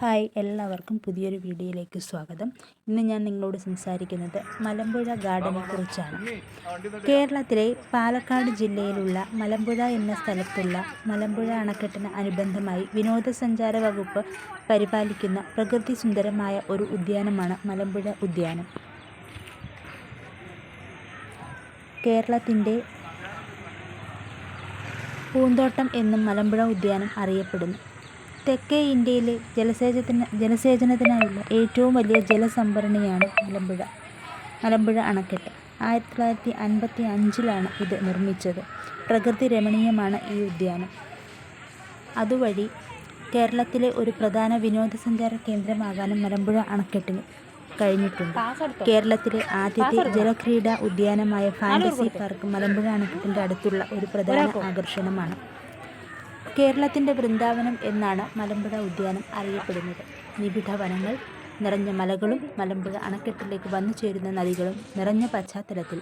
Hi എല്ലാവർക്കും പുതിയൊരു വീഡിയോയിലേക്ക് സ്വാഗതം. ഇന്ന് ഞാൻ നിങ്ങളോട് സംസാരിക്കുന്നത് മലമ്പുഴ ഗാർഡനെ കുറിച്ചാണ്. കേരളത്തിലെ പാലക്കാട് ജില്ലയിലുള്ള മലമ്പുഴ എന്ന സ്ഥലത്തുള്ള മലമ്പുഴ അണക്കെട്ടിന് അനുബന്ധമായി വിനോദസഞ്ചാര വകുപ്പ് പരിപാലിക്കുന്ന പ്രകൃതി സുന്ദരമായ ഒരു ഉദ്യാനമാണ് മലമ്പുഴ ഉദ്യാനം. കേരളത്തിന്റെ പൂന്തോട്ടം എന്നും മലമ്പുഴ ഉദ്യാനം അറിയപ്പെടുന്നു. തെക്കേ ഇന്ത്യയിലെ ജലസേചന ജലസേചനത്തിനായുള്ള ഏറ്റവും വലിയ ജലസംഭരണിയാണ് മലമ്പുഴ. മലമ്പുഴ അണക്കെട്ട്. ആയിരത്തി തൊള്ളായിരത്തി അൻപത്തി അഞ്ചിലാണ് ഇത് നിർമ്മിച്ചത്. പ്രകൃതി രമണീയമാണ് ഈ ഉദ്യാനം. അതുവഴി കേരളത്തിലെ ഒരു പ്രധാന വിനോദസഞ്ചാര കേന്ദ്രമാകാനും മലമ്പുഴ അണക്കെട്ടിന് കഴിഞ്ഞിട്ടുണ്ട്. കേരളത്തിലെ ആദ്യത്തെ ജലക്രീഡാ ഉദ്യാനമായ ഫാന്റസി പാർക്ക് മലമ്പുഴ അണക്കെട്ടിന്റെ അടുത്തുള്ള ഒരു പ്രധാന ആകർഷണമാണ്. കേരളത്തിന്റെ വൃന്ദാവനം എന്നാണ് മലമ്പുഴ ഉദ്യാനം അറിയപ്പെടുന്നത്. നിബിഡ വനങ്ങൾ നിറഞ്ഞ മലകളും മലമ്പുഴ അണക്കെട്ടിലേക്ക് വന്നു ചേരുന്ന നദികളും നിറഞ്ഞ പശ്ചാത്തലത്തിൽ.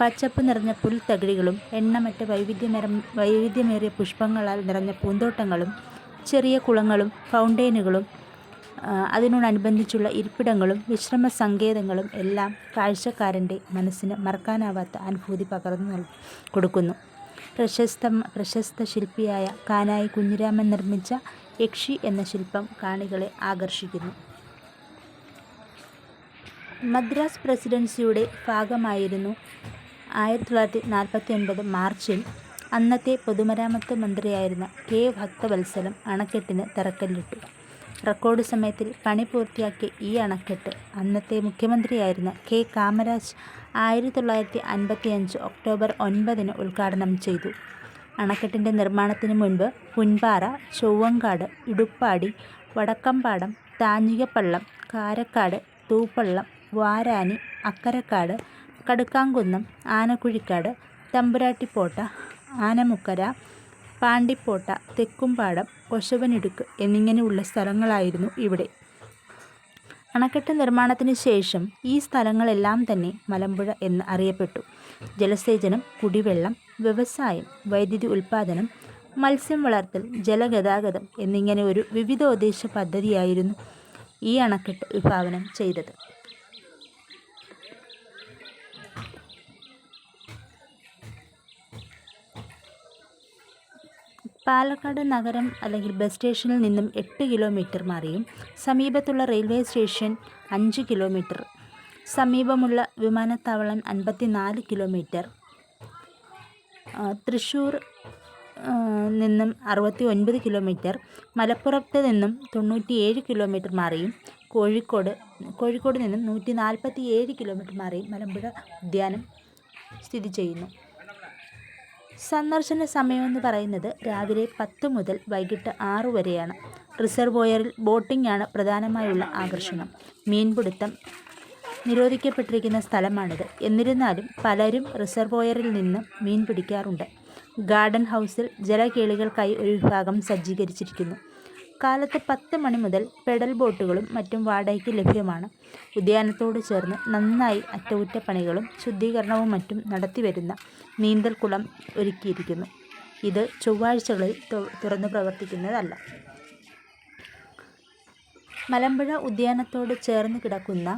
പച്ചപ്പ് നിറഞ്ഞ പുൽത്തകിഴികളും എണ്ണമറ്റ വൈവിധ്യമേറ വൈവിധ്യമേറിയ പുഷ്പങ്ങളാൽ നിറഞ്ഞ പൂന്തോട്ടങ്ങളും ചെറിയ കുളങ്ങളും ഫൗണ്ടെയിനുകളും അതിനോടനുബന്ധിച്ചുള്ള ഇരിപ്പിടങ്ങളും വിശ്രമ സങ്കേതങ്ങളും എല്ലാം കാഴ്ചക്കാരന്റെ മനസ്സിന് മറക്കാനാവാത്ത അനുഭൂതി പകർന്നു കൊടുക്കുന്നു. പ്രശസ്ത പ്രശസ്ത ശില്പിയായ കാനായി കുഞ്ഞിരാമൻ നിർമ്മിച്ച യക്ഷി എന്ന ശില്പം കാണികളെ ആകർഷിക്കുന്നു. മദ്രാസ് പ്രസിഡൻസിയുടെ ഭാഗമായിരുന്നു ആയിരത്തി തൊള്ളായിരത്തി നാൽപ്പത്തി ഒൻപത് മാർച്ചിൽ അന്നത്തെ പൊതുമരാമത്ത് മന്ത്രിയായിരുന്ന കെ ഭക്തവത്സലം അണക്കെട്ടിന് തറക്കല്ലിട്ടു. റെക്കോർഡ് സമയത്തിൽ പണി പൂർത്തിയാക്കിയ ഈ അണക്കെട്ട് അന്നത്തെ മുഖ്യമന്ത്രിയായിരുന്ന കെ കാമരാജ് ആയിരത്തി തൊള്ളായിരത്തി അൻപത്തി അഞ്ച് ഒക്ടോബർ ഒൻപതിന് ഉദ്ഘാടനം ചെയ്തു. അണക്കെട്ടിന്റെ നിർമ്മാണത്തിന് മുൻപ് പുൻപാറ ചൊവ്വങ്കാട് ഇടുപ്പാടി വടക്കമ്പാടം താഞ്ഞികപ്പള്ളം കാരക്കാട് തൂപ്പള്ളം വാരാനി അക്കരക്കാട് കടുക്കാങ്കുന്നം ആനക്കുഴിക്കാട് തമ്പുരാട്ടിപ്പോട്ട ആനമുക്കര പാണ്ടിപ്പോട്ട തെക്കുംപാടം കൊശവനിടുക്ക് എന്നിങ്ങനെയുള്ള സ്ഥലങ്ങളായിരുന്നു ഇവിടെ. അണക്കെട്ട് നിർമ്മാണത്തിന് ശേഷം ഈ സ്ഥലങ്ങളെല്ലാം തന്നെ മലമ്പുഴ എന്ന് അറിയപ്പെട്ടു. ജലസേചനം കുടിവെള്ളം വ്യവസായം വൈദ്യുതി ഉൽപ്പാദനം മത്സ്യം വളർത്തൽ ജലഗതാഗതം എന്നിങ്ങനെ ഒരു വിവിധോദ്ദേശ പദ്ധതിയായിരുന്നു ഈ അണക്കെട്ട് വിഭാവനം ചെയ്തത്. പാലക്കാട് നഗരം അല്ലെങ്കിൽ ബസ് സ്റ്റേഷനിൽ നിന്നും എട്ട് കിലോമീറ്റർ മാറിയും സമീപത്തുള്ള റെയിൽവേ സ്റ്റേഷൻ അഞ്ച് കിലോമീറ്റർ സമീപമുള്ള വിമാനത്താവളം അൻപത്തിനാല് കിലോമീറ്റർ തൃശ്ശൂർ നിന്നും അറുപത്തി ഒൻപത് കിലോമീറ്റർ മലപ്പുറത്ത് നിന്നും തൊണ്ണൂറ്റിയേഴ് കിലോമീറ്റർ മാറിയും കോഴിക്കോട് കോഴിക്കോട് നിന്നും നൂറ്റി നാൽപ്പത്തി ഏഴ് കിലോമീറ്റർ മാറിയും മലമ്പുഴ ഉദ്യാനം സ്ഥിതി ചെയ്യുന്നു. സന്ദർശന സമയമെന്ന് പറയുന്നത് രാവിലെ പത്ത് മുതൽ വൈകിട്ട് ആറു വരെയാണ്. റിസർവോയറിൽ ബോട്ടിംഗ് ആണ് പ്രധാനമായുള്ള ആകർഷണം. മീൻപിടുത്തം നിരോധിക്കപ്പെട്ടിരിക്കുന്ന സ്ഥലമാണിത്. എന്നിരുന്നാലും പലരും റിസർവോയറിൽ നിന്ന് മീൻ പിടിക്കാറുണ്ട് ഗാർഡൻ ഹൗസിൽ ജലകേളികൾക്കായി ഒരു വിഭാഗം സജ്ജീകരിച്ചിരിക്കുന്നു. കാലത്ത് പത്ത് മണി മുതൽ പെഡൽ ബോട്ടുകളും മറ്റും വാടകയ്ക്ക് ലഭ്യമാണ്. ഉദ്യാനത്തോട് ചേർന്ന് നന്നായി അറ്റകുറ്റപ്പണികളും ശുദ്ധീകരണവും മറ്റും നടത്തിവരുന്ന നീന്തൽക്കുളം ഒരുക്കിയിരിക്കുന്നു. ഇത് ചൊവ്വാഴ്ചകളിൽ തുറന്നു പ്രവർത്തിക്കുന്നതല്ല. മലമ്പുഴ ഉദ്യാനത്തോട് ചേർന്ന് കിടക്കുന്ന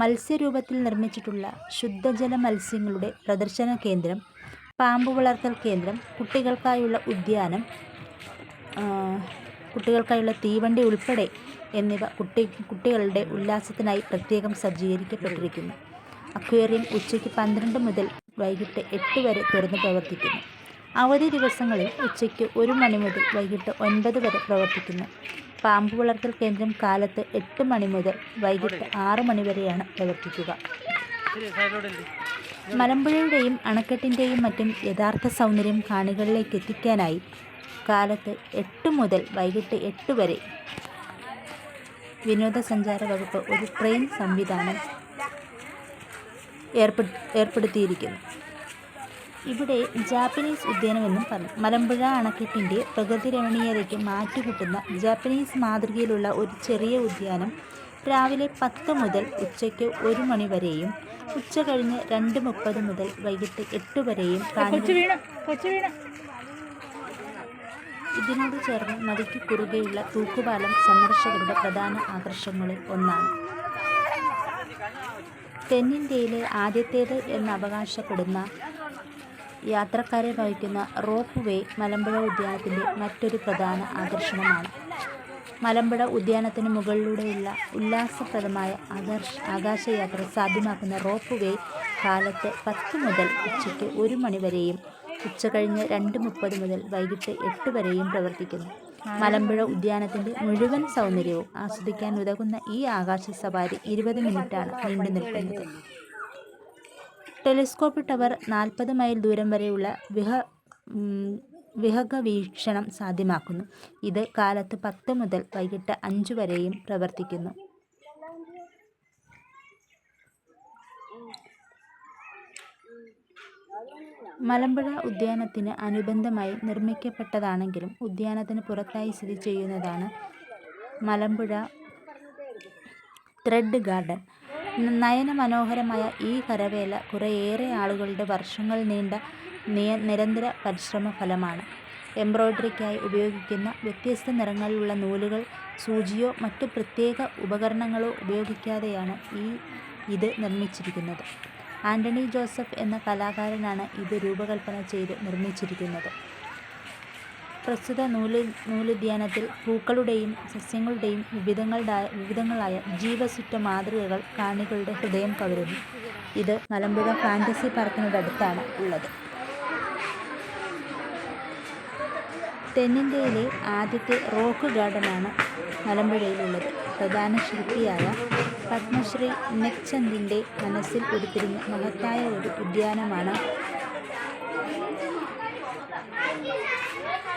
മത്സ്യരൂപത്തിൽ നിർമ്മിച്ചിട്ടുള്ള ശുദ്ധജല മത്സ്യങ്ങളുടെ പ്രദർശന കേന്ദ്രം പാമ്പ് വളർത്തൽ കേന്ദ്രം കുട്ടികൾക്കായുള്ള ഉദ്യാനം കുട്ടികൾക്കായുള്ള തീവണ്ടി ഉൾപ്പെടെ എന്നിവ കുട്ടി കുട്ടികളുടെ ഉല്ലാസത്തിനായി പ്രത്യേകം സജ്ജീകരിക്കപ്പെട്ടിരിക്കുന്നു. അക്വേറിയം ഉച്ചയ്ക്ക് പന്ത്രണ്ട് മുതൽ വൈകിട്ട് എട്ട് വരെ തുറന്ന് പ്രവർത്തിക്കുന്നു. അവധി ദിവസങ്ങളിൽ ഉച്ചയ്ക്ക് ഒരു മണി മുതൽ വൈകിട്ട് ഒൻപത് വരെ പ്രവർത്തിക്കുന്നു. പാമ്പ് വളർത്തൽ കേന്ദ്രം കാലത്ത് എട്ട് മണി മുതൽ വൈകിട്ട് ആറ് മണി വരെയാണ് പ്രവർത്തിക്കുക. മലമ്പുഴയുടെയും അണക്കെട്ടിന്റെയും മറ്റും യഥാർത്ഥ സൗന്ദര്യം കാണികളിലേക്ക് എത്തിക്കാനായി കാലത്ത് എട്ട് മുതൽ വൈകിട്ട് എട്ട് വരെ വിനോദസഞ്ചാര വകുപ്പ് ഒരു ട്രെയിൻ സംവിധാനം ഏർപ്പെ ഏർപ്പെടുത്തിയിരിക്കുന്നു. ഇവിടെ ജാപ്പനീസ് ഉദ്യാനമെന്നും പറഞ്ഞു. മലമ്പുഴ അണക്കെട്ടിന്റെ പ്രകൃതി രമണീയതയ്ക്ക് മാറ്റുകിട്ടുന്ന ജാപ്പനീസ് മാതൃകയിലുള്ള ഒരു ചെറിയ ഉദ്യാനം രാവിലെ പത്ത് മുതൽ ഉച്ചയ്ക്ക് ഒരു മണി വരെയും ഉച്ച കഴിഞ്ഞ് രണ്ട് മുപ്പത് മുതൽ വൈകിട്ട് എട്ട് വരെയും കാണുന്നു. ഇതിനോട് ചേർന്ന് നദിക്ക് കുറുകെയുള്ള തൂക്കുപാലം സന്ദർശകരുടെ പ്രധാന ആകർഷണങ്ങളിൽ ഒന്നാണ്. തെന്നിന്ത്യയിലെ ആദ്യത്തേത് എന്ന് അവകാശപ്പെടുന്ന യാത്രക്കാരെ വഹിക്കുന്ന റോപ്പ് വേ മലമ്പുഴ ഉദ്യാനത്തിന്റെ മറ്റൊരു പ്രധാന ആകർഷണമാണ്. മലമ്പുഴ ഉദ്യാനത്തിന് മുകളിലൂടെയുള്ള ഉല്ലാസപ്രദമായ ആകർഷ ആകാശയാത്ര സാധ്യമാക്കുന്ന റോപ്പ് വേ കാലത്ത് പത്ത് മുതൽ ഉച്ചയ്ക്ക് ഒരു മണി വരെയും ഉച്ചകഴിഞ്ഞ് രണ്ട് മുപ്പത് മുതൽ വൈകിട്ട് എട്ട് വരെയും പ്രവർത്തിക്കുന്നു. മലമ്പുഴ ഉദ്യാനത്തിന്റെ മുഴുവൻ സൗന്ദര്യവും ആസ്വദിക്കാൻ ഉതകുന്ന ഈ ആകാശ സവാരി ഇരുപത് മിനിറ്റാണ് നീണ്ടു നിൽക്കുന്നത്. ടെലിസ്കോപ്പ് ടവർ നാൽപ്പത് മൈൽ ദൂരം വരെയുള്ള വിഹ വിഹക വിഹഗ വീക്ഷണം സാധ്യമാക്കുന്നു. ഇത് കാലത്ത് പത്ത് മുതൽ വൈകിട്ട് അഞ്ച് വരെയും പ്രവർത്തിക്കുന്നു. മലമ്പുഴ ഉദ്യാനത്തിന് അനുബന്ധമായി നിർമ്മിക്കപ്പെട്ടതാണെങ്കിലും ഉദ്യാനത്തിന് പുറത്തായി സ്ഥിതി ചെയ്യുന്നതാണ് മലമ്പുഴ ത്രെഡ് ഗാർഡൻ. നയനമനോഹരമായ ഈ കരവേല കുറേയേറെ ആളുകളുടെ വർഷങ്ങൾ നീണ്ട നിരന്തര പരിശ്രമ ഫലമാണ്. എംബ്രോയ്ഡറിക്കായി ഉപയോഗിക്കുന്ന വ്യത്യസ്ത നിറങ്ങളിലുള്ള നൂലുകൾ സൂചിയോ മറ്റു പ്രത്യേക ഉപകരണങ്ങളോ ഉപയോഗിക്കാതെയാണ് ഈ ഇത് നിർമ്മിച്ചിരിക്കുന്നത്. ആന്റണി ജോസഫ് എന്ന കലാകാരനാണ് ഇത് രൂപകൽപ്പന ചെയ്ത് നിർമ്മിച്ചിരിക്കുന്നത്. പ്രസ്തുത നൂൽ നൂലുദ്യാനത്തിൽ പൂക്കളുടെയും സസ്യങ്ങളുടെയും വിവിധങ്ങളുടെ വിവിധങ്ങളായ ജീവസുറ്റ മാതൃകകൾ കാണികളുടെ ഹൃദയം കവരുന്നു. ഇത് മലമ്പുഴ ഫാന്റസി പാർക്കിനോടടുത്താണ് ഉള്ളത്. തെന്നിന്ത്യയിലെ ആദ്യത്തെ റോക്ക് ഗാർഡനാണ് മലമ്പുഴയിലുള്ളത് പ്രധാന ശില്പിയായ പത്മശ്രീ നെക്ചന്ദിന്റെ മനസ്സിൽ ഉരുത്തിരിഞ്ഞ മഹത്തായ ഒരു ഉദ്യാനമാണ്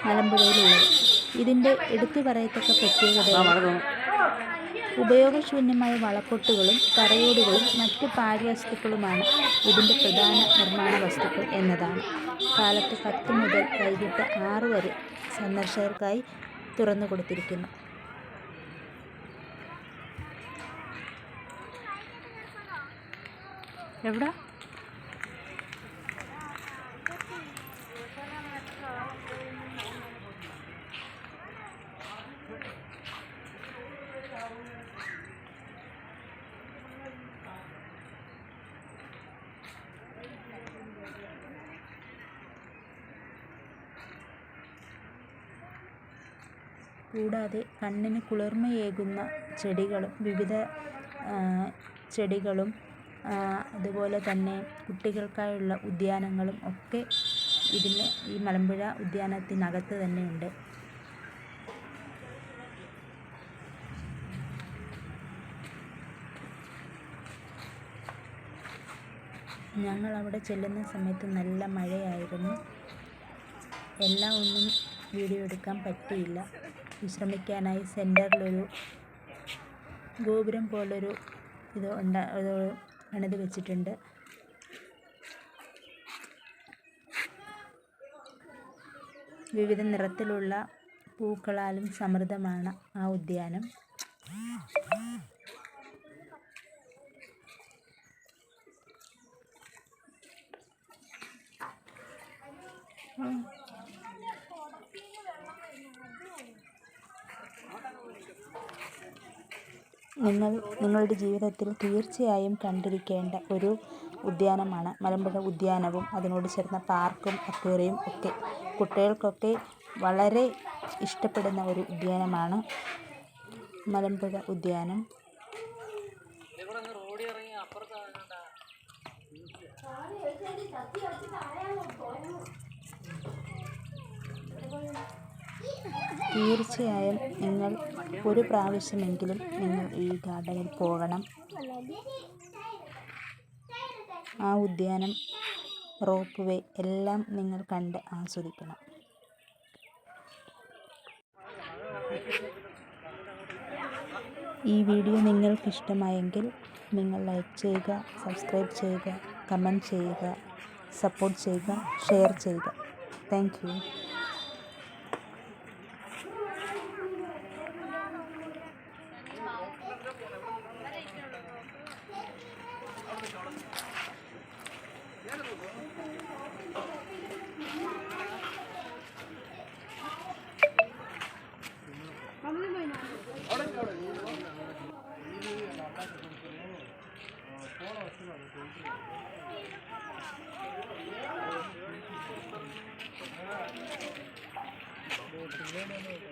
മലമ്പുഴയിലുള്ളത്. ഇതിന്റെ എടുത്തു പറയത്തക്ക പ്രത്യേകത ഉപയോഗശൂന്യമായ വളപ്പൊട്ടുകളും തറയോടുകളും മറ്റ് പാഴ്വസ്തുക്കളുമാണ് ഇതിന്റെ പ്രധാന നിർമ്മാണ വസ്തുക്കൾ എന്നതാണ്. കാലത്ത് പത്ത് മുതൽ വൈകിട്ട് ആറ് വരെ സന്ദർശകർക്കായി തുറന്നു കൊടുത്തിരിക്കുന്നു. എവിടെ? കൂടാതെ കണ്ണിന് കുളിർമയേകുന്ന ചെടികളും വിവിധ ചെടികളും അതുപോലെ തന്നെ കുട്ടികൾക്കായുള്ള ഉദ്യാനങ്ങളും ഒക്കെ ഇതിന് ഈ മലമ്പുഴ ഉദ്യാനത്തിനകത്ത് തന്നെയുണ്ട്. ഞങ്ങൾ അവിടെ ചെല്ലുന്ന സമയത്ത് നല്ല മഴയായിരുന്നു. എല്ലാം ഒന്നും വീഡിയോ എടുക്കാൻ പറ്റിയില്ല. വിശ്രമിക്കാനായി സെന്ററിലൊരു ഗോപുരം പോലൊരു ഇത് ഉണ്ടാ പണിത് വെച്ചിട്ടുണ്ട്. വിവിധ നിറത്തിലുള്ള പൂക്കളാലും സമൃദ്ധമാണ് ആ ഉദ്യാനം. നിങ്ങൾ നിങ്ങളുടെ ജീവിതത്തിൽ തീർച്ചയായും കണ്ടിരിക്കേണ്ട ഒരു ഉദ്യാനമാണ്. മലമ്പുഴ ഉദ്യാനവും അതിനോട് ചേർന്ന പാർക്കും അക്വേറിയം ഒക്കെ. കുട്ടികൾക്കൊക്കെ വളരെ ഇഷ്ടപ്പെടുന്ന ഒരു ഉദ്യാനമാണ് മലമ്പുഴ ഉദ്യാനം. തീർച്ചയായും നിങ്ങൾ ഒരു പ്രാവശ്യമെങ്കിലും നിങ്ങൾ ഈ ഗാർഡനിൽ പോകണം. ആ ഉദ്യാനം റോപ്പ് വേ എല്ലാം നിങ്ങൾ കണ്ട് ആസ്വദിക്കണം. ഈ വീഡിയോ നിങ്ങൾക്ക് ഇഷ്ടമായെങ്കിൽ നിങ്ങൾ ലൈക്ക് ചെയ്യുക സബ്സ്ക്രൈബ് ചെയ്യുക കമന്റ് ചെയ്യുക സപ്പോർട്ട് ചെയ്യുക ഷെയർ ചെയ്യുക. Thank no, no, no.